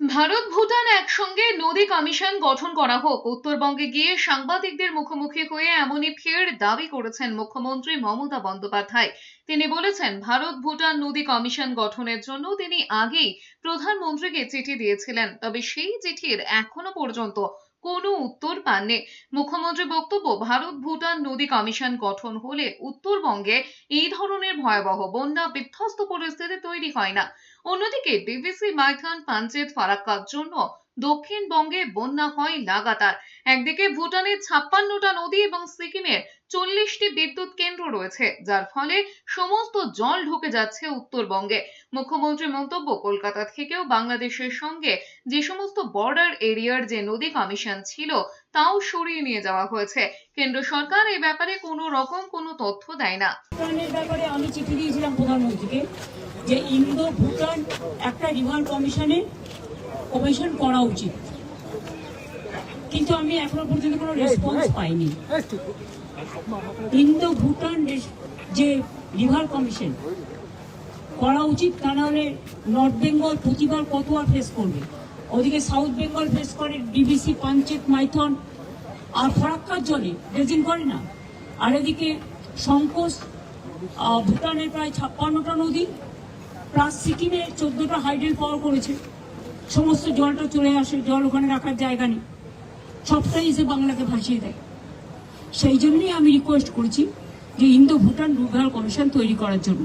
ভারত ভুটান একসঙ্গে নদী কমিশন গঠন করা হোক। উত্তরবঙ্গে গিয়ে সাংবাদিকদের মুখোমুখি হয়ে এমনই ফের দাবি করেছেন মুখ্যমন্ত্রী মমতা বন্দ্যোপাধ্যায়। তিনি বলেছেন, ভারত ভুটান নদী কমিশন গঠনের জন্য তিনি আগেই প্রধানমন্ত্রীকে চিঠি দিয়েছিলেন, তবে সেই চিঠির এখনও পর্যন্ত কোনো উত্তর পাননি। মুখ্যমন্ত্রী বক্তব্য, ভারত ভুটান নদী কমিশন গঠন হলে উত্তরবঙ্গে এই ধরনের ভয়াবহ বন্যা বিধ্বস্ত পরিস্থিতি তৈরি হয় না। অন্যদিকে ডিভিসি মাইথন পাঞ্চেত ফারাক্কার জন্য দক্ষিণবঙ্গে বন্যা হয় লাগাতার। একদিকে ভুটানের ছাপ্পান্নটা নদী এবং সিকিমের চল্লিশটি বিদ্যুৎ কেন্দ্র রয়েছে, যার ফলে সমস্ত জল ঢুকে যাচ্ছে উত্তরবঙ্গে। মুখ্যমন্ত্রী মন্তব্য, কলকাতা থেকেও বাংলাদেশের সঙ্গে যে সমস্ত বর্ডার এরিয়ার যে নদী কমিশন ছিল, তাও সরিয়ে নিয়ে যাওয়া হয়েছে। কেন্দ্র সরকার এই ব্যাপারে কোনো রকম কোনো তথ্য দেয় না। ব্যাপারে আমি চিঠি দিয়েছিলাম প্রধানমন্ত্রীকে। যে ইন্দো ভুটান একটা রিভার কমিশনে কমিশন করা উচিত। কিন্তু আমি এখনও পর্যন্ত কোনো রেসপন্স পাইনি। ইন্দো ভুটান যে রিভার কমিশন করা উচিত, তা নাহলে নর্থ বেঙ্গল প্রতিবার কত আর ফেস করবে? ওদিকে সাউথ বেঙ্গল ফেস করে ডিবিসি পাঞ্চেত মাইথন আর ফরাক্কার জলে ড্রেজিং করে না। আর এদিকে সংকোচ ভুটানের প্রায় ছাপ্পান্নটা নদী প্লাস সিকিমে চোদ্দটা হাইডেল পাওয়ার করেছে। সমস্ত জলটা চলে আসে, জল ওখানে রাখার জায়গা নেই। সবটাই এসে বাংলাকে ভাসিয়ে দেয়। সেই জন্যই আমি রিকোয়েস্ট করছি যে ইন্দো ভুটান রুভাল কমিশন তৈরি করার জন্য।